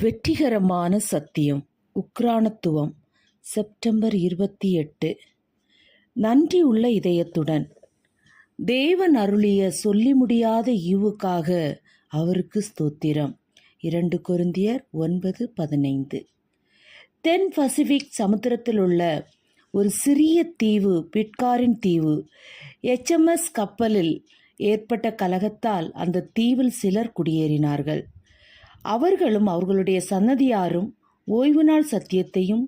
வெற்றிகரமான சத்தியம் உக்ரானத்துவம் செப்டம்பர் இருபத்தி எட்டு. நன்றி உள்ள இதயத்துடன் தேவன் அருளிய சொல்லி முடியாத ஈவுக்காக அவருக்கு ஸ்தோத்திரம். இரண்டு கொருந்தியர் ஒன்பது பதினைந்து. தென் பசிபிக் சமுத்திரத்தில் உள்ள ஒரு சிறிய தீவு பிட்காரின் தீவு எச்எம்எஸ் கப்பலில் ஏற்பட்ட கலகத்தால் அந்த தீவில் சிலர் குடியேறினார்கள். அவர்களும் அவர்களுடைய சன்னதியாரும் ஓய்வு நாள் சத்தியத்தையும்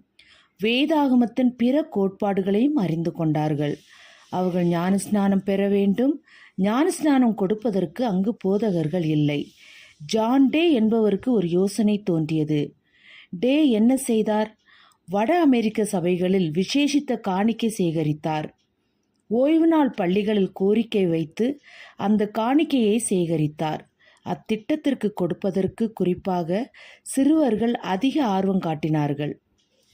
வேதாகமத்தின் பிற கோட்பாடுகளையும் அறிந்து கொண்டார்கள். அவர்கள் ஞானஸ்நானம் பெற வேண்டும். ஞானஸ்நானம் கொடுப்பதற்கு அங்கு போதகர்கள் இல்லை. ஜான் டே என்பவருக்கு ஒரு யோசனை தோன்றியது. டே என்ன செய்தார்? வட அமெரிக்க சபைகளில் விசேஷித்த காணிக்கை சேகரித்தார். ஓய்வு நாள் பள்ளிகளில் கோரிக்கை வைத்து அந்த காணிக்கையை சேகரித்தார். அத்திட்டத்திற்கு கொடுப்பதற்கு குறிப்பாக சிறுவர்கள் அதிக ஆர்வம் காட்டினார்கள்.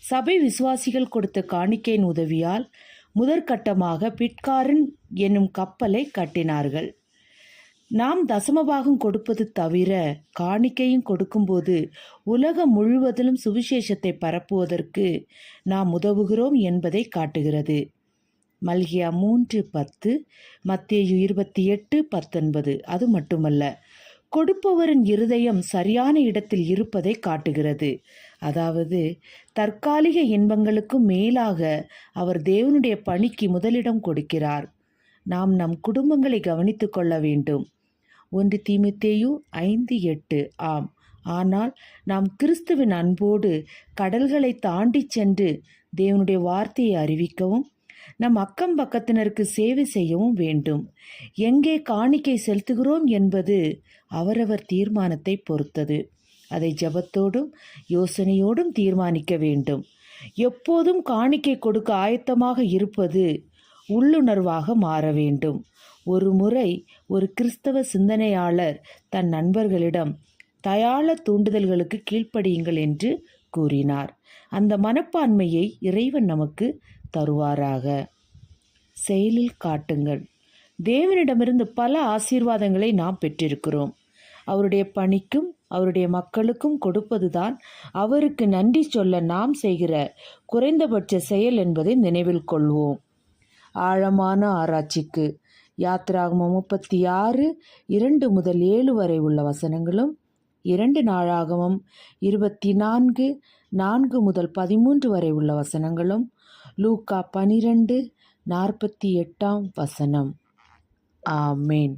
சபை விசுவாசிகள் கொடுத்த காணிக்கையின் உதவியால் முதற்கட்டமாக பிட்காரன் என்னும் கப்பலை கட்டினார்கள். நாம் தசமபாகம் கொடுப்பது தவிர காணிக்கையும் கொடுக்கும்போது உலகம் முழுவதிலும் சுவிசேஷத்தை பரப்புவதற்கு நாம் உதவுகிறோம் என்பதை காட்டுகிறது. மல்கியா மூன்று பத்து மத்திய இருபத்தி எட்டு பத்தொன்பது. அது மட்டுமல்ல. கொடுப்பவரின் இருதயம் சரியான இடத்தில் இருப்பதை காட்டுகிறது. அதாவது தற்காலிக இன்பங்களுக்கும் மேலாக அவர் தேவனுடைய பணிக்கு முதலிடம் கொடுக்கிறார். நாம் நம் குடும்பங்களை கவனித்து கொள்ள வேண்டும். ஒன்று தீமித்தேயு ஐந்து எட்டு. ஆம். ஆனால் நாம் கிறிஸ்துவின் அன்போடு கடல்களை தாண்டி சென்று தேவனுடைய வார்த்தையை அறிவிக்கவும் நம் அக்கம் பக்கத்தினருக்கு சேவை செய்யவும் வேண்டும். எங்கே காணிக்கை செலுத்துகிறோம் என்பது அவரவர் தீர்மானத்தை பொறுத்தது. அதை ஜபத்தோடும் யோசனையோடும் தீர்மானிக்க வேண்டும். எப்போதும் காணிக்கை கொடுக்க ஆயத்தமாக இருப்பது உள்ளுணர்வாக மாற வேண்டும். ஒரு முறை ஒரு கிறிஸ்தவ சிந்தனையாளர் தன் நண்பர்களிடம் தயாள தூண்டுதல்களுக்கு கீழ்ப்படியுங்கள் என்று கூறினார். அந்த மனப்பான்மையை இறைவன் நமக்கு தருவாராக. செயலில் காட்டுங்கள். தேவனிடமிருந்து பல ஆசீர்வாதங்களை நாம் பெற்றிருக்கிறோம். அவருடைய பணிக்கும் அவருடைய மக்களுக்கும் கொடுப்பதுதான் அவருக்கு நன்றி சொல்ல நாம் செய்கிற குறைந்தபட்ச செயல் என்பதை நினைவில் கொள்வோம். ஆழமான ஆராய்ச்சிக்கு யாத்ராகமம் முப்பத்தி ஆறு இரண்டு முதல் ஏழு வரை உள்ள வசனங்களும் இரண்டு நாளாகமம் இருபத்தி நான்கு நான்கு முதல் பதிமூன்று வரை உள்ள வசனங்களும் லூக்கா பனிரெண்டு நாற்பத்தி எட்டாம் வசனம். ஆமேன்.